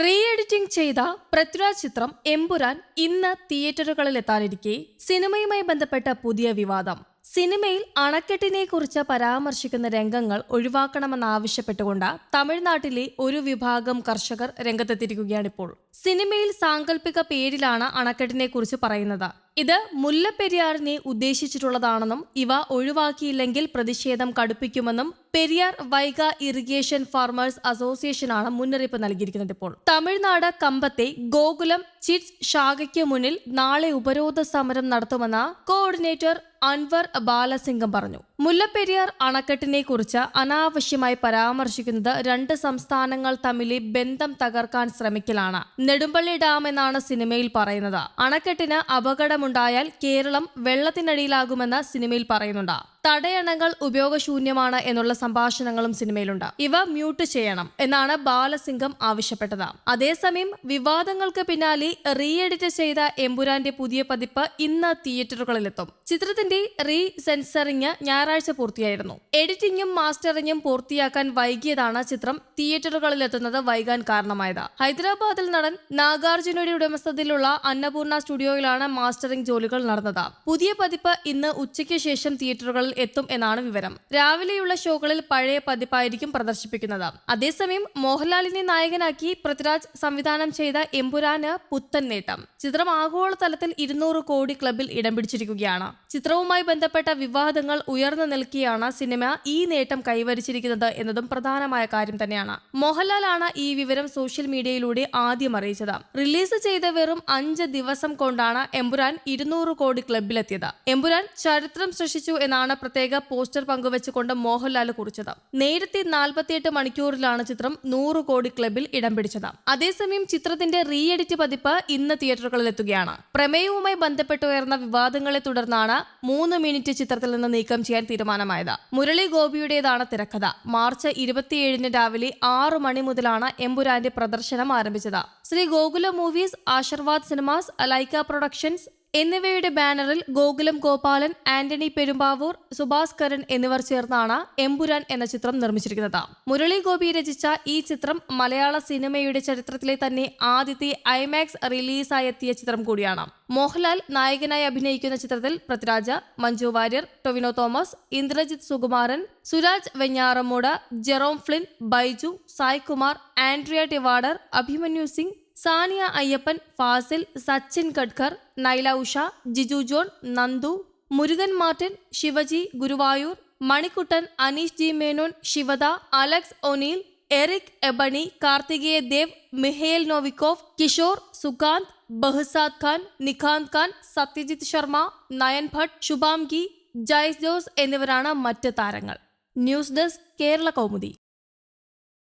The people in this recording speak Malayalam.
റീ എഡിറ്റിംഗ് ചെയ്ത പൃഥ്വിരാജ് ചിത്രം എമ്പുരാൻ ഇന്ന് തിയേറ്ററുകളിൽ എത്താനിരിക്കെ സിനിമയുമായി ബന്ധപ്പെട്ട പുതിയ വിവാദം. സിനിമയിൽ അണക്കെട്ടിനെ കുറിച്ച് പരാമർശിക്കുന്ന രംഗങ്ങൾ ഒഴിവാക്കണമെന്നാവശ്യപ്പെട്ടുകൊണ്ട് തമിഴ്നാട്ടിലെ ഒരു വിഭാഗം കർഷകർ രംഗത്തെത്തിയിരിക്കുകയാണിപ്പോൾ. സിനിമയിൽ സാങ്കല്പിക പേരിലാണ് അണക്കെട്ടിനെ കുറിച്ച് പറയുന്നത്. ഇത് മുല്ലപ്പെരിയാറിനെ ഉദ്ദേശിച്ചിട്ടുള്ളതാണെന്നും ഇവ ഒഴിവാക്കിയില്ലെങ്കിൽ പ്രതിഷേധം കടുപ്പിക്കുമെന്നും പെരിയാർ വൈഗ ഇറിഗേഷൻ ഫാർമേഴ്സ് അസോസിയേഷനാണ് മുന്നറിയിപ്പ് നൽകിയിരിക്കുന്നത് ഇപ്പോൾ. തമിഴ്നാട് കമ്പത്തെ ഗോകുലം ചിറ്റ്സ് ശാഖയ്ക്ക് മുന്നിൽ നാളെ ഉപരോധ സമരം നടത്തുമെന്ന് കോർഡിനേറ്റർ അൻവർ ബാലസിംഗം പറഞ്ഞു. മുല്ലപ്പെരിയാർ അണക്കെട്ടിനെ കുറിച്ച് അനാവശ്യമായി പരാമർശിക്കുന്നത് രണ്ട് സംസ്ഥാനങ്ങൾ തമ്മിലെ ബന്ധം തകർക്കാൻ ശ്രമിക്കലാണ്. നെടുമ്പള്ളി ഡാം എന്നാണ് സിനിമയിൽ പറയുന്നത്. അണക്കെട്ടിന് അപകടമുണ്ടായാൽ കേരളം വെള്ളത്തിനടിയിലാകുമെന്ന് സിനിമയിൽ പറയുന്നുണ്ട്. തടയണകൾ ഉപയോഗശൂന്യമാണ് എന്നുള്ള സംഭാഷണങ്ങളും സിനിമയിലുണ്ട്. ഇവ മ്യൂട്ട് ചെയ്യണം എന്നാണ് ബാലസിംഗം ആവശ്യപ്പെട്ടത്. അതേസമയം വിവാദങ്ങൾക്ക് പിന്നാലെ റീ എഡിറ്റ് ചെയ്ത എമ്പുരാന്റെ പുതിയ പതിപ്പ് ഇന്ന് തിയേറ്ററുകളിലെത്തും. ചിത്രത്തിന്റെ റീ സെൻസറിങ് ഞായറാഴ്ച പൂർത്തിയായിരുന്നു. എഡിറ്റിംഗും മാസ്റ്ററിങ്ങും പൂർത്തിയാക്കാൻ വൈകിയതാണ് ചിത്രം തിയേറ്ററുകളിലെത്തുന്നത് വൈകാൻ കാരണമായത്. ഹൈദരാബാദിൽ നടൻ നാഗാർജുനയുടെ ഉടമസ്ഥതയിലുള്ള അന്നപൂർണ സ്റ്റുഡിയോയിലാണ് മാസ്റ്ററിംഗ് ജോലികൾ നടന്നത്. പുതിയ പതിപ്പ് ഇന്ന് ഉച്ചയ്ക്ക് ശേഷം തിയേറ്ററുകളിൽ എത്തും എന്നാണ് വിവരം. രാവിലെയുള്ള ഷോകളിൽ പഴയ പതിപ്പായിരിക്കും പ്രദർശിപ്പിക്കുന്നത്. അതേസമയം മോഹൻലാലിനെ നായകനാക്കി പൃഥ്വിരാജ് സംവിധാനം ചെയ്ത എമ്പുരാന് പുത്തൻ നേട്ടം. ചിത്രം ആഗോളതലത്തിൽ ഇരുന്നൂറ് കോടി ക്ലബിൽ ഇടം പിടിച്ചിരിക്കുകയാണ്. ചിത്രവുമായി ബന്ധപ്പെട്ട വിവാദങ്ങൾ ഉയർന്നു നിൽക്കിയാണ് സിനിമ ഈ നേട്ടം കൈവരിച്ചിരിക്കുന്നത് എന്നതും പ്രധാനമായ കാര്യം തന്നെയാണ്. മോഹൻലാലാണ് ഈ വിവരം സോഷ്യൽ മീഡിയയിലൂടെ ആദ്യം അറിയിച്ചത്. റിലീസ് ചെയ്ത വെറും അഞ്ച് ദിവസം കൊണ്ടാണ് എമ്പുരാൻ ഇരുന്നൂറ് കോടി ക്ലബിലെത്തിയത്. എമ്പുരാൻ ചരിത്രം സൃഷ്ടിച്ചു എന്നാണ് പ്രത്യേക പോസ്റ്റർ പങ്കുവച്ചുകൊണ്ട് മോഹൻലാൽ കുറിച്ചത്. നേരത്തെ നാൽപ്പത്തിയെട്ട് മണിക്കൂറിലാണ് ചിത്രം നൂറ് കോടി ക്ലബിൽ ഇടം പിടിച്ചത്. അതേസമയം ചിത്രത്തിന്റെ റീ എഡിറ്റ് പതിപ്പ് ഇന്ന് തിയേറ്ററുകളിൽ എത്തുകയാണ്. പ്രമേയവുമായി ബന്ധപ്പെട്ട് ഉയർന്ന വിവാദങ്ങളെ തുടർന്നാണ് മൂന്ന് മിനിറ്റ് ചിത്രത്തിൽ നിന്ന് നീക്കം ചെയ്യാൻ തീരുമാനമായത്. മുരളി ഗോപിയുടേതാണ് തിരക്കഥ. മാർച്ച് ഇരുപത്തിയേഴിന് രാവിലെ ആറു മണി മുതലാണ് എമ്പുരാന്റെ പ്രദർശനം ആരംഭിച്ചത്. Sree Gokula movies Aashirvad cinemas Lyca productions എന്നിവയുടെ ബാനറിൽ ഗോകുലം ഗോപാലൻ ആന്റണി പെരുമ്പാവൂർ സുഭാസ് കരൺ എന്നിവർ ചേർന്നാണ് എമ്പുരാൻ എന്ന ചിത്രം നിർമ്മിച്ചിരിക്കുന്നത്. മുരളി ഗോപി രചിച്ച ഈ ചിത്രം മലയാള സിനിമയുടെ ചരിത്രത്തിലെ തന്നെ ആദ്യത്തെ ഐമാക്സ് റിലീസായി എത്തിയ ചിത്രം കൂടിയാണ്. മോഹൻലാൽ നായകനായി അഭിനയിക്കുന്ന ചിത്രത്തിൽ Prithviraj Manju Warrier Tovino Thomas Indrajith Sukumaran Suraj Venjaramoodu Jerome Flynn Baiju Saikumar Andrea Tivadar Abhimanyu Singh Saniya Iyappan Fazil Sachin Gadkar Naila Usha Giju John Nandu Murugan Martin Shivaji Guruvayoor Manikuttan Aneesh G Menon Shivada Alex O'Neill Eric Ebouaney Karthikeya Dev Mikhail Novikov Kishore Sukanth Behzad Khan Nikhanth Khan Satyajit Sharma Nayan Bhatt Shubhangi Jais Jose എന്നിവരാണ് മറ്റ് താരങ്ങൾ. News desk Kerala Kaumudi.